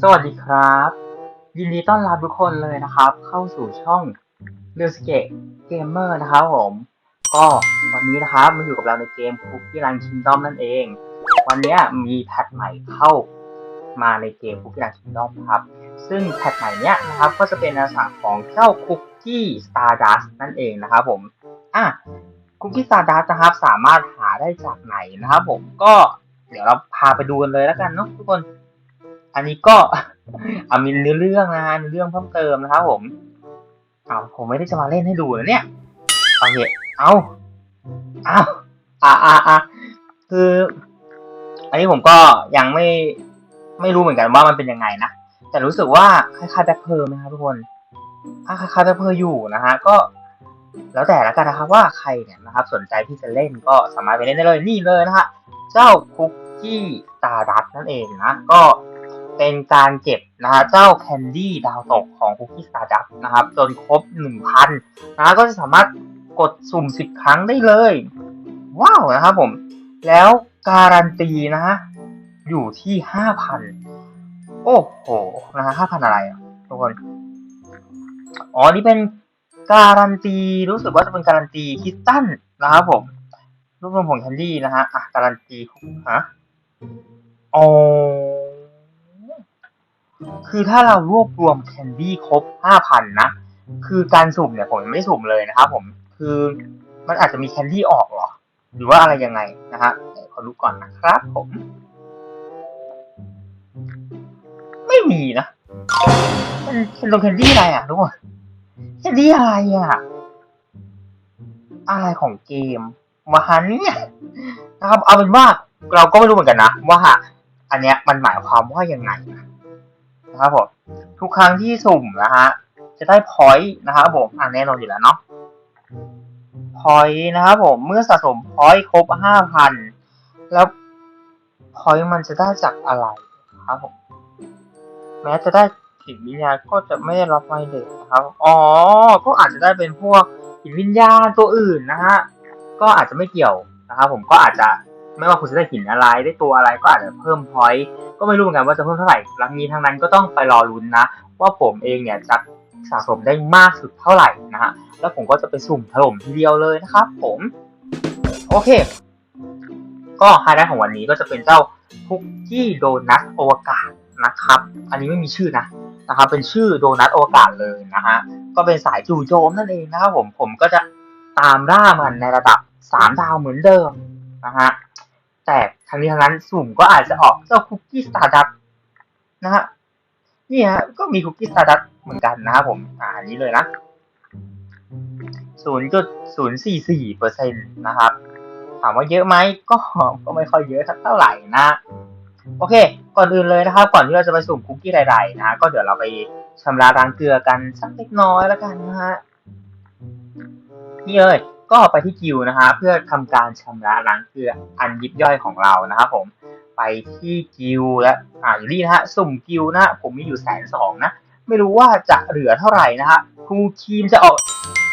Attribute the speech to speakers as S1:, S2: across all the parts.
S1: สวัสดีครับ ยินดีต้อนรับทุกคนเลยนะครับ เข้าสู่ช่องเรือสเกตเกมเมอร์นะครับผม ก็วันนี้นะครับมาอยู่กับเราในเกมคุกกี้รันคิงดอมนั่นเอง วันนี้มีแพทใหม่เข้ามาในเกมคุกกี้รันคิงดอมครับ ซึ่งแพทใหม่เนี้ยนะครับก็จะเป็นลักษณะของเจ้าคุกกี้สตาร์ดัสนั่นเองนะครับผมอะคุกกี้สตาร์ดัสนะครับสามารถหาได้จากไหนนะครับผมก็เดี๋ยวเราพาไปดูกันเลยแล้วกันเนาะทุกคน อันนี้ก็อามีเนื้อเรื่องนะฮะเนื้อเรื่องเพิ่มเติมนะครับผมเอาผมไม่ได้จะมาเล่นให้ดูนะเนี่ยโอเคเอาเอาอ่าอ่าอ่าคือ อันนี้ผมก็ยังไม่ไม่รู้เหมือนกันว่ามันเป็นยังไงนะแต่รู้สึกว่าคล้ายๆแบ็คเพอร์ไหมครับทุกคนอะคล้ายๆแบ็คเพอร์อยู่นะฮะก็แล้วแต่ละกันนะครับว่าใครเนี่ยนะครับสนใจที่จะเล่นก็สามารถไปเล่นได้เลยนี่เลยนะฮะเจ้าคุกกี้ตาดัตนั่นเองนะก็ เป็นการเก็บนะฮะเจ้าแคนดี้ดาวตกของคุกกี้สตาร์ดัตนะครับจนครบหนึ่งพันนะก็จะสามารถกดสุ่มสิบครั้งได้เลย ว้าวนะครับผม แล้วการันตีนะฮะอยู่ที่ห้าพันโอ้โหนะฮะห้าพันอะไรอะทุกคนอ๋อ นี่เป็นการันตีรู้สึกว่าจะเป็นการันตีคิตตันนะครับผมรวบรวมผงแคนดี้นะฮะอะการันตีฮะอ๋อ คือถ้าเรารวบรวมแคนดี้ครบห้าพันนะคือการสุ่มเนี่ยผมไม่สุ่มเลยนะครับผมคือมันอาจจะมีแคนดี้ออกหรอ หรือว่าอะไรยังไงนะฮะขอดูก่อนนะครับผม ไม่มีนะมันเป็นโลแคนดี้อะไรอะทุกคนแค่นี้อะไรอะ อะไรของเกมมาหันเนี่ยนะครับ เอาเป็นว่าเราก็ไม่รู้เหมือนกันนะว่าอันเนี้ยมันหมายความว่ายังไงนะ นะครับผมทุกครั้งที่สุ่มนะฮะจะได้พอยต์นะครับผมอ่าแน่นอนอยู่แล้วเนาะพอยต์นะครับผมเมื่อสะสมพอยต์ครบห้าพันแล้วพอยต์มันจะได้จากอะไรครับผมแม้จะได้หินวิญญาณก็จะไม่ได้รับไวเลสนะครับอ๋อก็อาจจะได้เป็นพวกหินวิญญาณตัวอื่นนะฮะก็อาจจะไม่เกี่ยวนะครับผมก็อาจจะ ไม่ว่าคุณจะได้หินอะไรได้ตัวอะไรก็อาจจะเพิ่มพอยต์ก็ไม่รู้เหมือนกันว่าจะเพิ่มเท่าไหร่รังนี้ทั้งนั้นก็ต้องไปรอลุ้นนะ ว่าผมเองเนี่ยจะสะสมได้มากสุดเท่าไหร่นะฮะแล้วผมก็จะไปสุ่มถล่มทีเดียวเลยนะครับผมโอเค ก็ไฮไลท์ของวันนี้ก็จะเป็นเจ้าคุกกี้โดนัทอวกาศนะครับ อันนี้ไม่มีชื่อนะนะครับ เป็นชื่อโดนัทอวกาศเลยนะฮะก็เป็นสายจู่โจมนั่นเองนะครับผมผมก็จะตามล่ามันในระดับสามดาวเหมือนเดิมนะฮะ แต่ทั้งนี้ทั้งนั้นสุ่มก็อาจจะออกเจ้าคุกกี้สตาร์ดัตนะฮะนี่ฮะก็มีคุกกี้สตาร์ดัตเหมือนกันนะครับผมอ่าอันนี้เลยนะศูนย์จุดศูนย์สี่สี่เปอร์เซ็นต์นะครับ ถามว่าเยอะไหมก็ก็ไม่ค่อยเยอะสักเท่าไหร่นะ โอเค ก่อนอื่นเลยนะครับ ก่อนที่เราจะไปสุ่มคุกกี้ใดๆนะก็เดี๋ยวเราไปชำระล้างเกลือกันสักเล็กน้อยแล้วกันนะฮะนี่เลย ก็ไปที่กิวนะฮะเพื่อทำการชำระล้างเกลืออันยิบย่อยของเรานะครับผมไปที่กิวและอ่าอยู่นี่นะฮะสุ่มกิวนะฮะผมมีอยู่แสนสองนะไม่รู้ว่าจะเหลือเท่าไหร่นะฮะครูคีมจะออก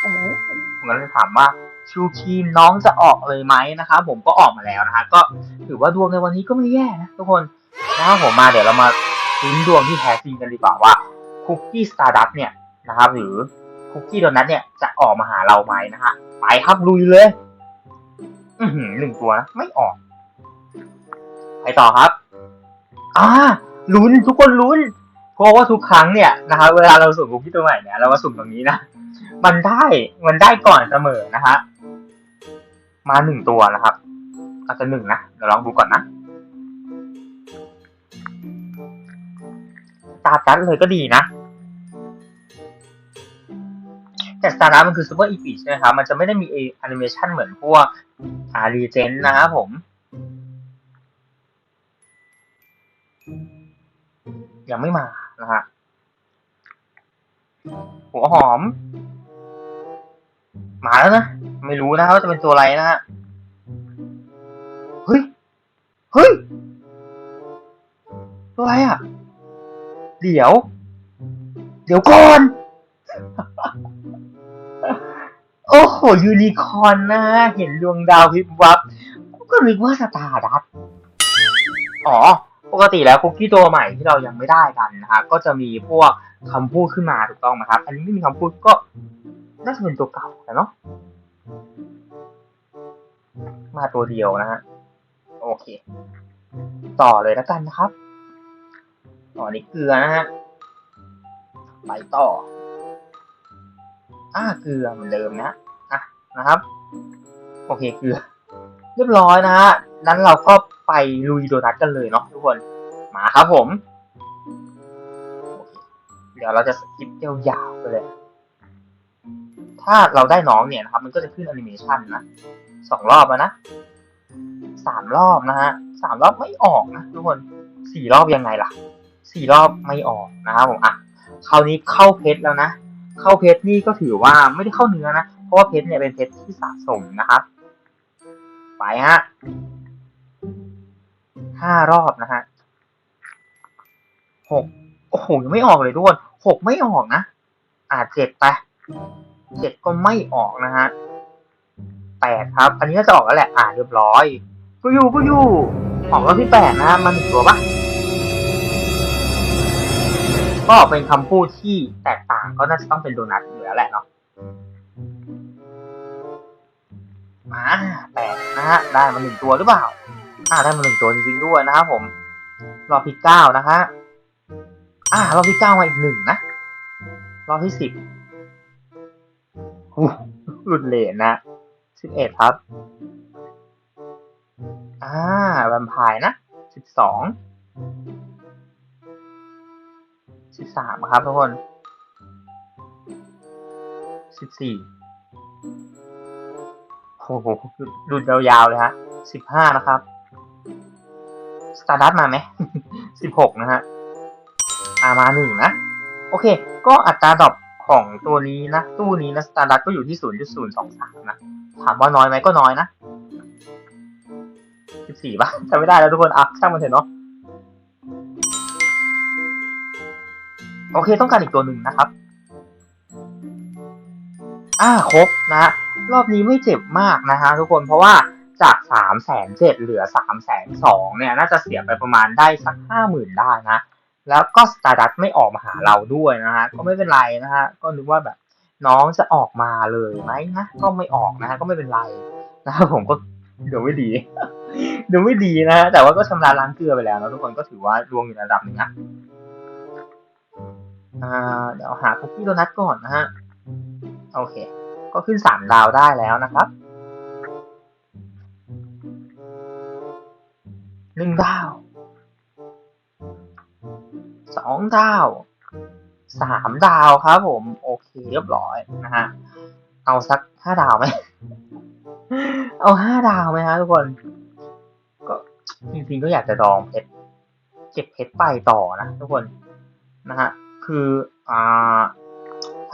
S1: โอ้โหผมก็เลยถามว่าชูคีมน้องจะออกเลยไหมนะครับผมก็ออกมาแล้วนะฮะก็ถือว่าดวงในวันนี้ก็ไม่แย่นะทุกคนนะครับผมมาเดี๋ยวเรามาลุ้นดวงที่แท้จริงกันดีกว่าว่าคุกกี้สตาร์ดัตเนี่ยนะครับหรือคุกกี้โดนัทเนี่ยจะออกมาหาเราไหมนะฮะ ไปครับลุยเลยอือหือหนึ่งตัวนะไม่ออกไปต่อครับ อ่าลุ้นทุกคนลุ้น เพราะว่าทุกครั้งเนี่ยนะครับเวลาเราสุ่มคุกกี้ตัวใหม่เนี่ยเรามาสุ่มตรงนี้นะ มันได้ มันได้ก่อนเสมอนะฮะ มาหนึ่งตัวนะครับ อาจจะหนึ่งนะ เดี๋ยวลองดูก่อนนะ ตาจัดเลยก็ดีนะ แต่สตาร์ดัมันคือซูเปอร์อีพีใช่ไหมครับมันจะไม่ได้มีแอนิเมชันเหมือนพวกอารีเจนนะครับผม ยังไม่มานะฮะหัวหอม มาแล้วนะ ไม่รู้นะว่าจะเป็นตัวอะไรนะฮะ เฮ้ย เฮ้ย ตัวอะไรอะ เดี๋ยว เดี๋ยวก่อน หยูนิคอร์นนะ เห็นดวงดาวพิบวับก็นึกว่าสตาร์ดัตอ๋อ ปกติแล้วคุกกี้ตัวใหม่ที่เรายังไม่ได้กันนะฮะก็จะมีพวกคำพูดขึ้นมาถูกต้องไหมครับ อันนี้ไม่มีคำพูดก็น่าจะเป็นตัวเก่าแต่เนาะมาตัวเดียวนะฮะโอเค ต่อเลยแล้วกันนะครับต่อนี้เกลือนะฮะไปต่ออ่าเกลือเหมือนเดิมนะ นะครับ โอเคเกลือเรียบร้อยนะฮะนั้นเราก็ไปลุยโดนัทกันเลยเนาะทุกคน มาครับผมเเดี๋ยวเราจะสกิปยาวๆไปเลย ถ้าเราได้น้องเนี่ยนะครับ มันก็จะขึ้นแอนิเมชันนะสองรอบแล้วนะสามรอบนะฮะสามรอบไม่ออกนะทุกคนสี่รอบยังไงล่ะสี่รอบไม่ออกนะครับผมอะคราวนี้เข้าเพชรแล้วนะ เข้าเพชรนี่ก็ถือว่าไม่ได้เข้าเนื้อนะ ราะว่าเพชรเนี่ยเป็นเพชรที่สะสมนะครับ ไปฮะห้ารอบนะฮะหกโอ้โหยังไม่ออกเลยทุกคนหกไม่ออกนะ อ่าเจ็ดไปเจ็ดก็ไม่ออกนะฮะแปดครับ อันนี้น่าจะออกแล้วแหละ อ่าเรียบร้อยกูอยู่กูอยู่ออกรอบที่แปดนะฮะมาหนึ่งตัวปะก็เป็นคำพูดที่แตกต่างก็น่าจะต้องเป็นโดนัทอยู่แล้วแหละเนาะ มาแปดนะฮะได้มาหนึ่งตัวหรือเปล่าอ่าได้มาหนึ่งตัวจริงๆด้วยนะครับผมรอบที่เก้านะฮะอ่ารอบที่เก้ามาอีกหนึ่งนะรอบที่สิบหูหลุดเลนนะสิบเอ็ดครับอ่าแวมไพร์นะสิบสองสิบสามครับทุกคนสิบสี่ โอ้โหดูดยาวๆเลยฮะสิบห้านะครับสตาร์ดัตมาไหมสิบหกนะฮะอามาหนึ่งนะ โอเค ก็อัตราดรอปของตัวนี้นะ ตู้นี้นะสตาร์ดัตก็อยู่ที่ศูนย์จุดศูนย์สองสามนะ ถามว่าน้อยไหมก็น้อยนะสิบสี่ป่ะจำไม่ได้แล้วทุกคนอะช่างมันเถอะเนาะโอเคต้องการอีกตัวหนึ่งนะครับ อ่าครบนะฮะ รอบนี้ไม่เจ็บมากนะฮะทุกคนเพราะว่าจากสามแสนเจ็ดเหลือสามแสนสองเนี่ย น่าจะเสียไปประมาณได้สักห้าหมื่นได้นะ แล้วก็สตาร์ดัตไม่ออกมาหาเราด้วยนะฮะ ก็ไม่เป็นไรนะฮะ ก็นึกว่าแบบน้องจะออกมาเลยไหมนะ ก็ไม่ออกนะฮะ ก็ไม่เป็นไรนะครับผมก็เดี๋ยวไม่ดี เดี๋ยวไม่ดีนะฮะ แต่ว่าก็ชำระล้างเกลือไปแล้วนะทุกคนก็ถือว่าดวงอยู่ระดับหนึ่งอ่าเดี๋ยวหาคุกกี้โดนัทก่อนนะฮะ โอเค ก็ขึ้นสามดาวได้แล้วนะครับหนึ่งดาวสองดาวสามดาวครับผม โอเคเรียบร้อยนะฮะเอาสักห้าดาวไหมเอาห้าดาวไหมฮะทุกคน ก็จริงๆก็อยากจะดองเพชรเก็บเพชรไปต่อนะทุกคนนะฮะคืออ่า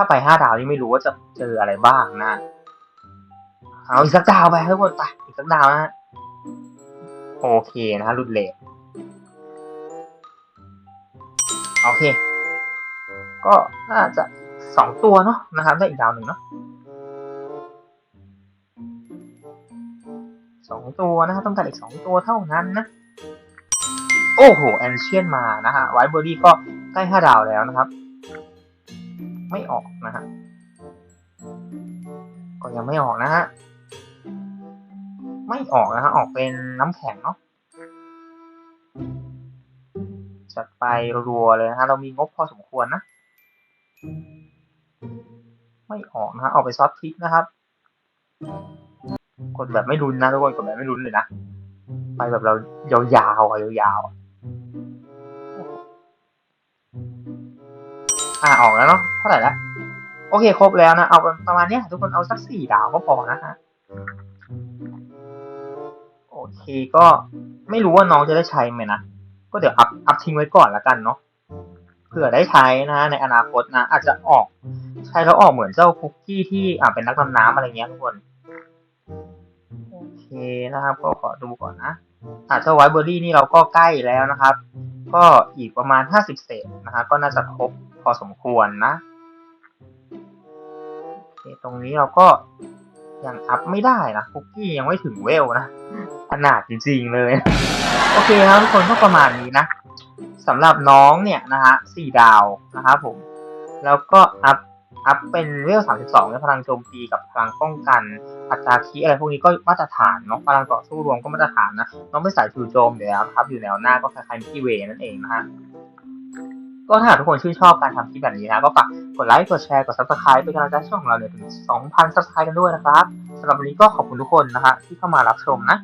S1: ถ้าไปห้าดาวนี่ไม่รู้ว่าจะเจออะไรบ้างนะ เอาอีกสักดาวไปทุกคนไปอีกสักดาวนะฮะโอเคนะฮะรุดเลทโอเค ก็น่าจะสองตัวเนาะนะครับได้อีกดาวหนึ่งเนาะสองตัวนะฮะต้องการอีกสองตัวเท่านั้นนะ โอ้โหแอนเชียนมานะฮะไวท์เบอร์ดี้ก็ใกล้ห้าดาวแล้วนะครับ ไม่ออกนะฮะ ก็ยังไม่ออกนะฮะ ไม่ออกนะฮะ ออกเป็นน้ำแข็งเนาะจัดไปรัวเลยนะฮะ เรามีงบพอสมควรนะ ไม่ออกนะฮะ ออกไปซอสพริกนะครับ กดแบบไม่รุนนะทุกคน กดแบบไม่รุนเลยนะ ไปแบบเรายาวๆอะยาวๆ อะอ่าออกแล้วเนาะเท่าไหร่แล้วโอเคครบแล้วนะ เอาประมาณเนี้ยทุกคนเอาสักสี่ดาวก็พอนะฮะโอเคก็ไม่รู้ว่าน้องจะได้ใช้ไหมนะ ก็เดี๋ยวอัพอัพทิ้งไว้ก่อนละกันเนาะเผื่อได้ใช้นะในอนาคตนะ อาจจะออกใช้แล้วออกเหมือนเจ้าคุกกี้ที่อ่าเป็นนักดำน้ำอะไรเงี้ยทุกคนโอเคนะครับ ก็ขอดูก่อนนะอาจจะไวท์เบอร์รี่นี่เราก็ใกล้แล้วนะครับ ก็อีกประมาณห้าสิบเศษนะฮะก็น่าจะครบพอสมควรนะตรงนี้เราก็ยังอัพไม่ได้นะคุกกี้ยังไม่ถึงเวลนะขนาดจริงๆเลย โอเคครับทุกคนก็ประมาณนี้นะสำหรับน้องเนี่ยนะฮะสี่ดาวนะครับผม แล้วก็อัพ อัพเป็นเวล 32ในพลังโจมตีกับพลังป้องกัน อัตราคีอะไรพวกนี้ก็มาตรฐานเนาะพลังต่อสู้รวมก็มาตรฐานนะน้องเป็นสายจู่โจมอยู่แล้วนะครับ อยู่แนวหน้าก็คล้ายๆมิกกี้เวย์นั่นเองนะฮะก็ถ้าทุกคนชื่นชอบการทำคลิปแบบนี้นะ ก็ฝากกดไลค์ กดแชร์ กด subscribe เป็นกำลังใจช่องของเราเนี่ยถึง 2,000 subscribe กันด้วยนะครับสำหรับวันนี้ก็ขอบคุณทุกคนนะฮะที่เข้ามารับชมนะ